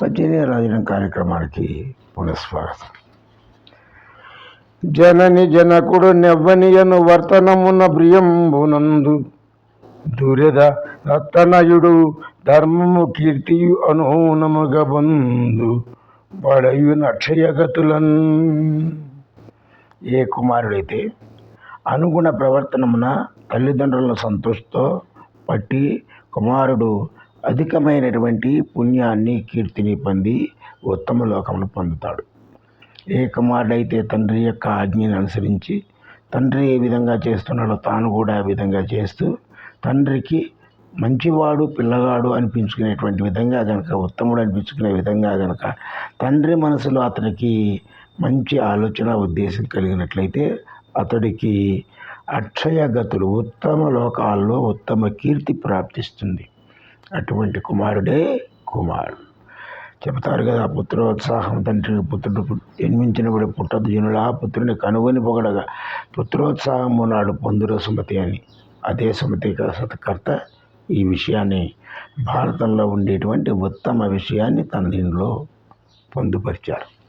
పద్దెనిమిది రాజనం కార్యక్రమానికి పునఃస్వాగతం. జనని జనకుడు నెవ్వనియను వర్తనమున ప్రియంబునందు దూరద రత్తనయుడు ధర్మము కీర్తియు అనూనముగ బంధు బడయున అక్షయగతులన్ ఏ కుమారుడైతే అనుగుణ ప్రవర్తనమున తల్లిదండ్రులను సంతోషంతో పట్టి కుమారుడు అధికమైనటువంటి పుణ్యాన్ని కీర్తిని పొంది ఉత్తమ లోకమును పొందుతాడు. ఏ కుమారుడైతే తండ్రి యొక్క ఆజ్ఞని అనుసరించి తండ్రి ఏ విధంగా చేస్తున్నాడో తాను కూడా ఆ విధంగా చేస్తూ తండ్రికి మంచివాడు పిల్లగాడు అనిపించుకునేటువంటి విధంగా గనక ఉత్తముడు అనిపించుకునే విధంగా గనక తండ్రి మనసులో అతనికి మంచి ఆలోచన ఉద్దేశం కలిగినట్లయితే అతడికి అక్షయగతులు ఉత్తమ లోకాల్లో ఉత్తమ కీర్తి ప్రాప్తిస్తుంది. అటువంటి కుమారుడే కుమారుడు. చెబుతారు కదా పుత్రోత్సాహం తండ్రికి పుత్రుడు జన్మించినప్పుడు పుట్టదు జనులా పుత్రుని కనుగొని పొగడగా పుత్రోత్సాహము నాడు పొందుర సుమతి అని. అదే సుమతి సతకర్త ఈ విషయాన్ని భారతంలో ఉండేటువంటి ఉత్తమ విషయాన్ని తన దీనిలో పొందుపరిచారు.